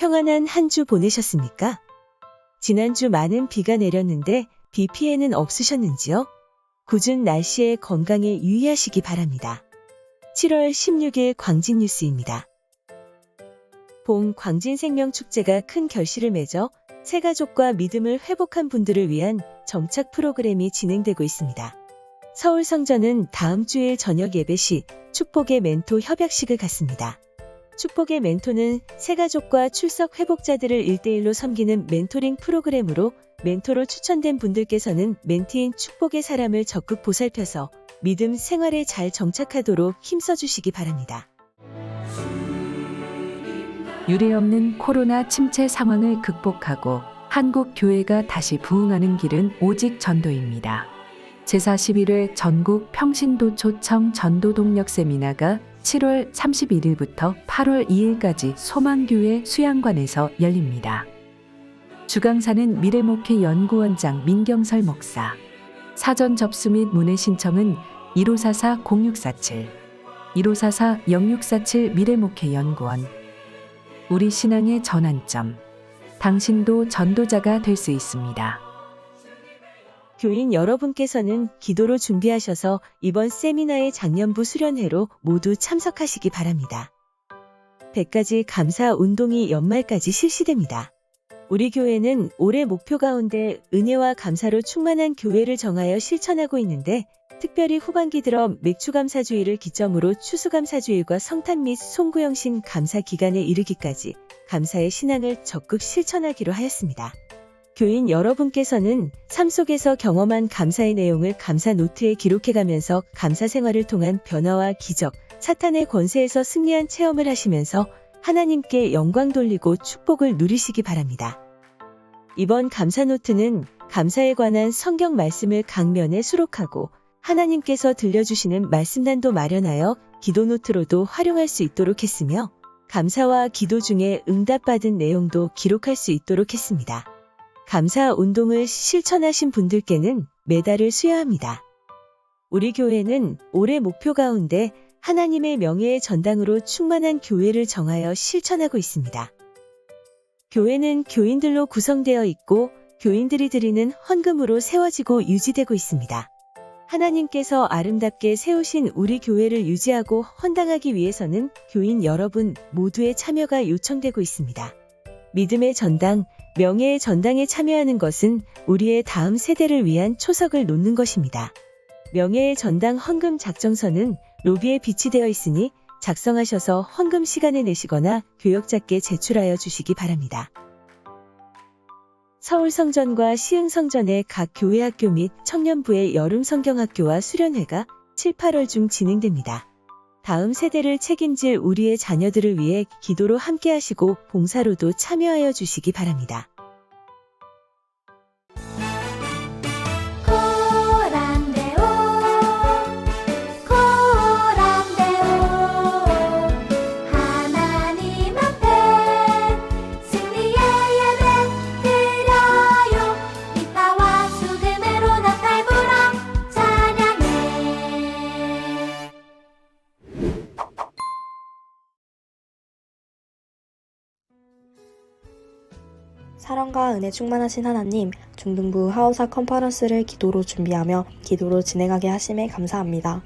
평안한 한 주 보내셨습니까? 지난주 많은 비가 내렸는데 비 피해는 없으셨는지요? 궂은 날씨에 건강에 유의하시기 바랍니다. 7월 16일 광진 뉴스입니다. 봄 광진 생명축제가 큰 결실을 맺어 새가족과 믿음을 회복한 분들을 위한 정착 프로그램이 진행되고 있습니다. 서울 성전은 다음 주일 저녁 예배 시 축복의 멘토 협약식을 갖습니다. 축복의 멘토는 새가족과 출석 회복자들을 1대1로 섬기는 멘토링 프로그램으로 멘토로 추천된 분들께서는 멘티인 축복의 사람을 적극 보살펴서 믿음 생활에 잘 정착하도록 힘써주시기 바랍니다. 유례없는 코로나 침체 상황을 극복하고 한국 교회가 다시 부흥하는 길은 오직 전도입니다. 제41회 전국 평신도 초청 전도 동력 세미나가 7월 31일부터 8월 2일까지 소망교회 수양관에서 열립니다. 주강사는 미래목회 연구원장 민경설 목사. 사전 접수 및 문의 신청은 1544-0647, 1544-0647 미래목회 연구원. 우리 신앙의 전환점. 당신도 전도자가 될 수 있습니다. 교인 여러분께서는 기도로 준비하셔서 이번 세미나의 작년부 수련회로 모두 참석하시기 바랍니다. 100가지 감사 운동이 연말까지 실시됩니다. 우리 교회는 올해 목표 가운데 은혜와 감사로 충만한 교회를 정하여 실천하고 있는데 특별히 후반기 들어 맥추감사주의를 기점으로 추수감사주일과 성탄 및 송구영신 감사 기간에 이르기까지 감사의 신앙을 적극 실천하기로 하였습니다. 교인 여러분께서는 삶 속에서 경험한 감사의 내용을 감사 노트에 기록해가면서 감사 생활을 통한 변화와 기적, 사탄의 권세에서 승리한 체험을 하시면서 하나님께 영광 돌리고 축복을 누리시기 바랍니다. 이번 감사 노트는 감사에 관한 성경 말씀을 강면에 수록하고 하나님께서 들려주시는 말씀단도 마련하여 기도 노트로도 활용할 수 있도록 했으며 감사와 기도 중에 응답받은 내용도 기록할 수 있도록 했습니다. 감사 운동을 실천하신 분들께는 메달을 수여합니다. 우리 교회는 올해 목표 가운데 하나님의 명예의 전당으로 충만한 교회를 정하여 실천하고 있습니다. 교회는 교인들로 구성되어 있고 교인들이 드리는 헌금으로 세워지고 유지되고 있습니다. 하나님께서 아름답게 세우신 우리 교회를 유지하고 헌당하기 위해서는 교인 여러분 모두의 참여가 요청되고 있습니다. 믿음의 전당, 명예의 전당에 참여하는 것은 우리의 다음 세대를 위한 초석을 놓는 것입니다. 명예의 전당 헌금 작정서는 로비에 비치되어 있으니 작성하셔서 헌금 시간에 내시거나 교역자께 제출하여 주시기 바랍니다. 서울성전과 시흥성전의 각 교회학교 및 청년부의 여름성경학교와 수련회가 7, 8월 중 진행됩니다. 다음 세대를 책임질 우리의 자녀들을 위해 기도로 함께 하시고 봉사로도 참여하여 주시기 바랍니다. 사랑과 은혜 충만하신 하나님, 중등부 하우사 컨퍼런스를 기도로 준비하며 기도로 진행하게 하심에 감사합니다.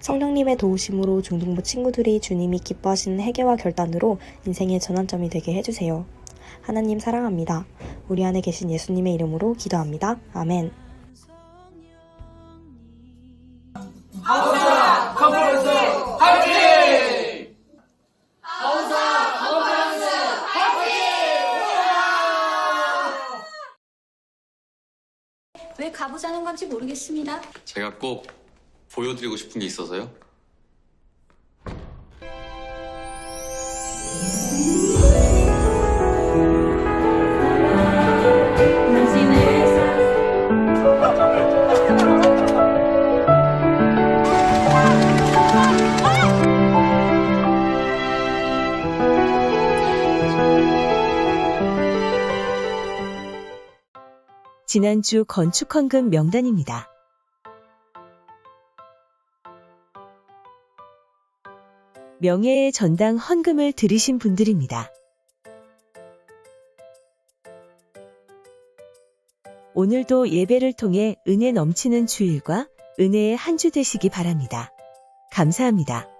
성령님의 도우심으로 중등부 친구들이 주님이 기뻐하시는 회개와 결단으로 인생의 전환점이 되게 해주세요. 하나님 사랑합니다. 우리 안에 계신 예수님의 이름으로 기도합니다. 아멘. 왜 가보자는 건지 모르겠습니다. 제가 꼭 보여드리고 싶은 게 있어서요. 지난주 건축헌금 명단입니다. 명예의 전당 헌금을 들이신 분들입니다. 오늘도 예배를 통해 은혜 넘치는 주일과 은혜의 한 주 되시기 바랍니다. 감사합니다.